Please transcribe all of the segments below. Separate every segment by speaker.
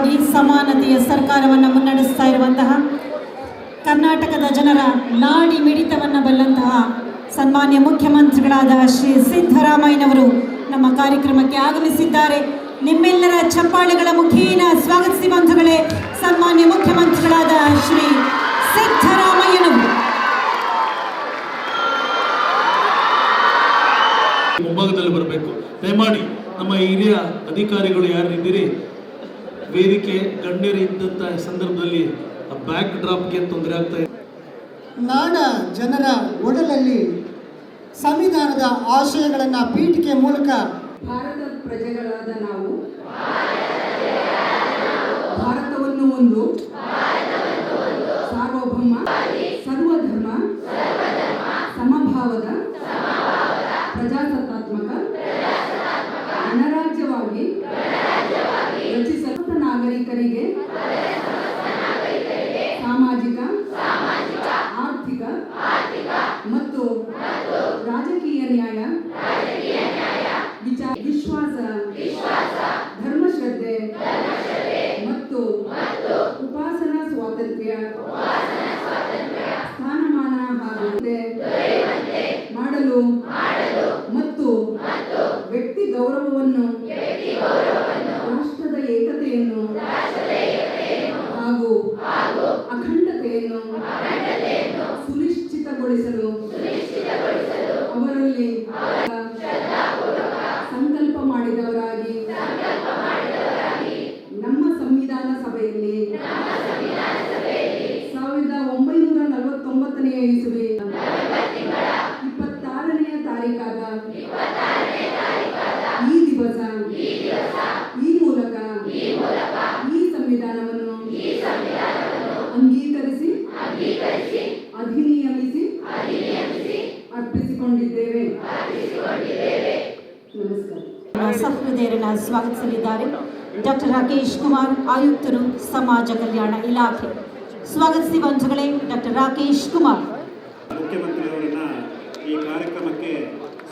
Speaker 1: ಒಳಿತಿಗಾಗಿ ಸಮಾನತೆಯ ಸರ್ಕಾರವನ್ನು ಮುನ್ನಡೆಸ್ತಾ ಇರುವಂತಹ ಕರ್ನಾಟಕದ ಜನರ ನಾಡಿ ಮಿಡಿತವನ್ನು ಬಲ್ಲಂತಹ ಸನ್ಮಾನ್ಯ ಮುಖ್ಯಮಂತ್ರಿಗಳಾದ ಶ್ರೀ ಸಿದ್ದರಾಮಯ್ಯನವರು ನಮ್ಮ ಕಾರ್ಯಕ್ರಮಕ್ಕೆ ಆಗಮಿಸಿದ್ದಾರೆ. ನಿಮ್ಮೆಲ್ಲರ ಚಪ್ಪಾಳೆಗಳ ಮುಖೇನ ಸ್ವಾಗತಿಸಿ ಬಂಧುಗಳೇ, ಸನ್ಮಾನ್ಯ ಮುಖ್ಯಮಂತ್ರಿಗಳಾದ ಶ್ರೀ ಸಿದ್ದರಾಮಯ್ಯನವರು.
Speaker 2: ಮುಂಭಾಗದಲ್ಲಿ ಬರಬೇಕು. ದಯಮಾಡಿ ನಮ್ಮ ಹಿರಿಯ ಅಧಿಕಾರಿಗಳು ಯಾರಿದ್ದೀರಿ ವೇದಿಕೆ ಗಣ್ಯರು ಇದ್ದಂಥ ಸಂದರ್ಭದಲ್ಲಿ ಆ ಬ್ಯಾಕ್ ಡ್ರಾಪ್ಗೆ ತೊಂದರೆ ಆಗ್ತಾ ಇದೆ.
Speaker 3: ನಾಡ ಜನರ ಒಡಲಲ್ಲಿ ಸಂವಿಧಾನದ ಆಶಯಗಳನ್ನು ಪೀಠಿಕೆ ಮೂಲಕ
Speaker 4: ಭಾರತದ ಪ್ರಜೆಗಳಾದ ನಾವು ಭಾರತವನ್ನು ಒಂದು ಸಾರ್ವಭೌಮ ಸರ್ವಧರ್ಮ ಸಮಭಾವದ ಪ್ರಜಾಸತ್ತಾತ್ಮಕ ವಿಶ್ವಾಸ, ಧರ್ಮಶ್ರದ್ಧೆ ಮತ್ತು ಉಪಾಸನಾ ಸ್ವಾತಂತ್ರ್ಯ. ಸ್ಥಾನಮಾನ ಮಾಡಲು ಮತ್ತು ವ್ಯಕ್ತಿ ಗೌರವವನ್ನು, ರಾಷ್ಟ್ರದ ಏಕತೆಯನ್ನು ಹಾಗೂ ಅಖಂಡತೆಯನ್ನು ಸುನಿಶ್ಚಿತಗೊಳಿಸಲು ಅವರಲ್ಲಿ ನಮಸ್ಕಾರ.
Speaker 1: ಸ್ವಾಗತಿಸಲಿದ್ದಾರೆ. ಡಾಕ್ಟರ್ ರಾಕೇಶ್ ಕುಮಾರ್, ಆಯುಕ್ತರು, ಸಮಾಜ ಕಲ್ಯಾಣ ಇಲಾಖೆ. ಸ್ವಾಗತಿಸಿ ಬಂಧುಗಳೇ, ಡಾಕ್ಟರ್ ರಾಕೇಶ್ ಕುಮಾರ್.
Speaker 5: ಮುಖ್ಯಮಂತ್ರಿಯವರನ್ನ ಈ ಕಾರ್ಯಕ್ರಮಕ್ಕೆ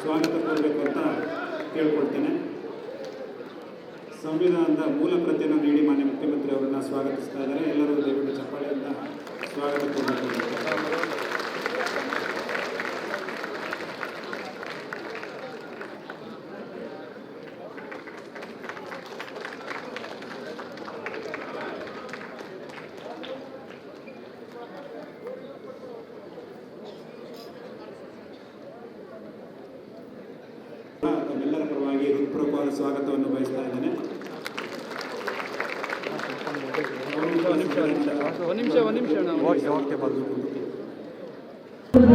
Speaker 5: ಸ್ವಾಗತ ಕೋರಬೇಕು ಅಂತ ಕೇಳ್ಕೊಳ್ತೇನೆ. ಸಂವಿಧಾನದ ಮೂಲ ಪ್ರತಿಯನ್ನು ನೀಡಿ ಮಾನ್ಯ ಮುಖ್ಯಮಂತ್ರಿ ಅವರನ್ನ ಸ್ವಾಗತಿಸ್ತಾ ಇದ್ದಾರೆ. ಎಲ್ಲರೂ ದಯವಿಟ್ಟು ಚಪ್ಪಾಳೆಯಿಂದ ಸ್ವಾಗತ ಕೋರಬೇಕು. ಸ್ವಾಗತವನ್ನು ಬಯಸ್ತಾ ಇದ್ದೇನೆ.
Speaker 6: ಒಂದು ನಿಮಿಷ ಒಂದು ನಿಮಿಷ